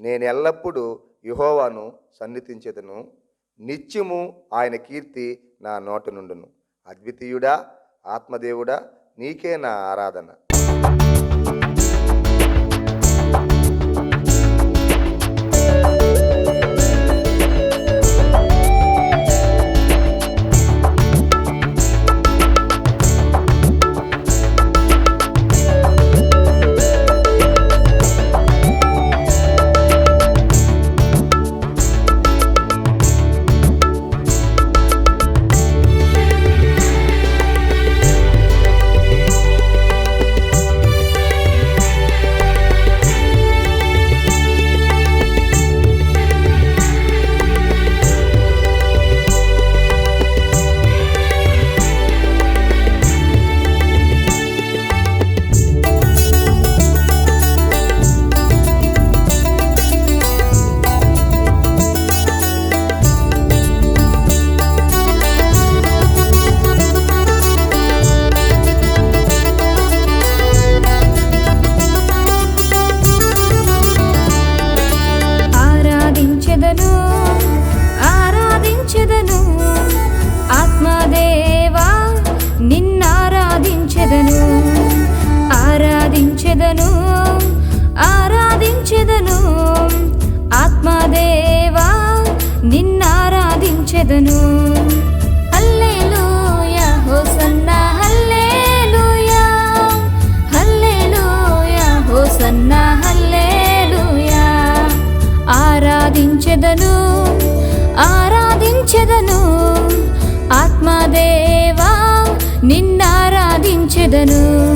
నేను ఎల్లప్పుడూ యుహోవాను సన్నిధించెదను. నిత్యము ఆయన కీర్తి నా నోట నుండును. అద్వితీయుడా ఆత్మదేవుడా నీకే నా ఆరాధన. ఆరాధించెదను ఆరాధించెదను. ఆత్మదేవా నిన్నారాధించెదను. హల్లెలూయా హోసన్నా హల్లెలూయా. హల్లెలూయా హోసన్నా హల్లెలూయా. ఆరాధించెదను ఆరాధించెదను. ఆత్మదేవా నిన్నారాధించెదను.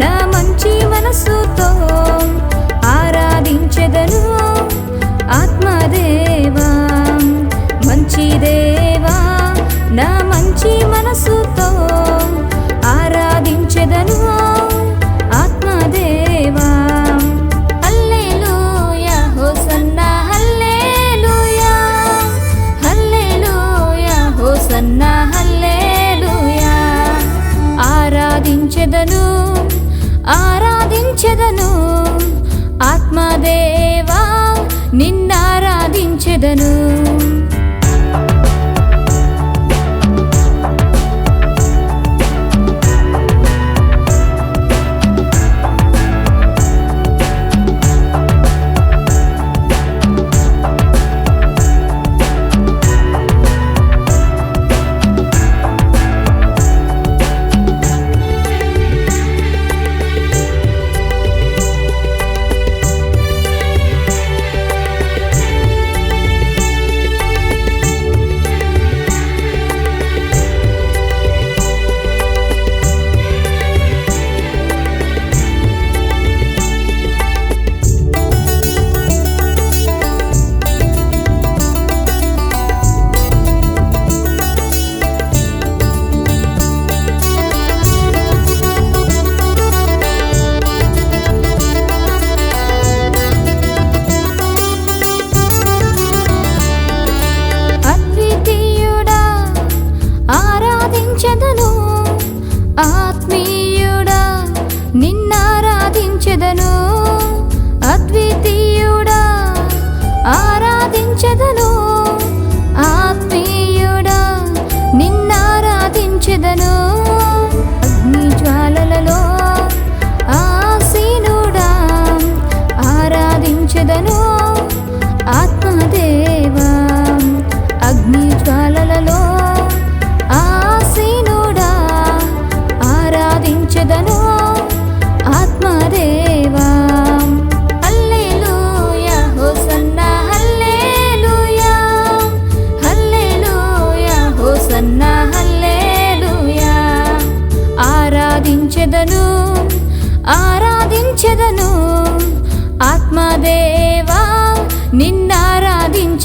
నా మంచి మనసుతో ఆరాధించెదను ఆత్మదేవా. మంచి దేవా నా మంచి మనసుతో ఆరాధించెదను ఆత్మదేవా. హల్లెలూయా హోసన్నా హల్లెలూయా. హల్లెలూయా హోసన్నా హల్లెలూయా. ఆరాధించెదను ఆరాధించెదను. ఆత్మదేవా నిన్నారాధించెదను. ఆత్మీయుడా నిన్నారాధించెదను. అద్వితీయుడా ఆరాధించదను.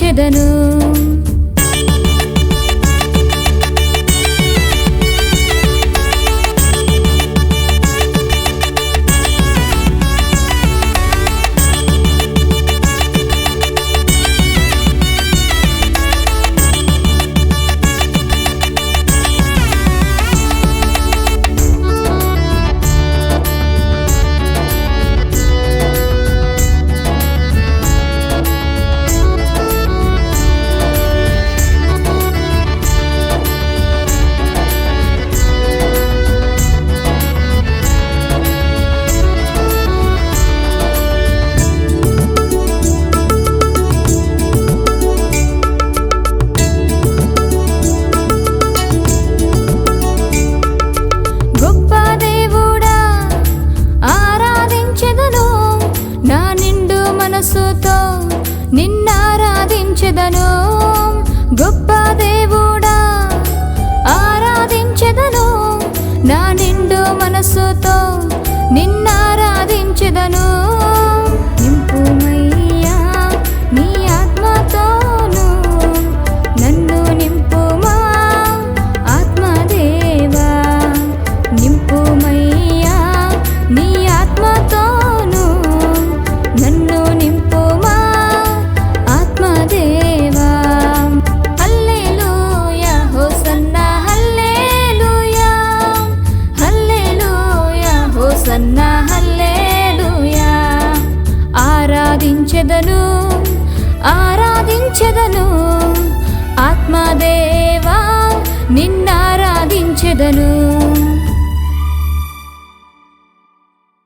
ఆరాధించెదను మనసుతో నిన్నారాధించెదను. గొప్ప దేవుడా ఆరాధించెదను. నా నిండు మనసుతో ఆరాధించెదను ఆరాధించెదను. ఆత్మదేవా నిన్నారాధించెదను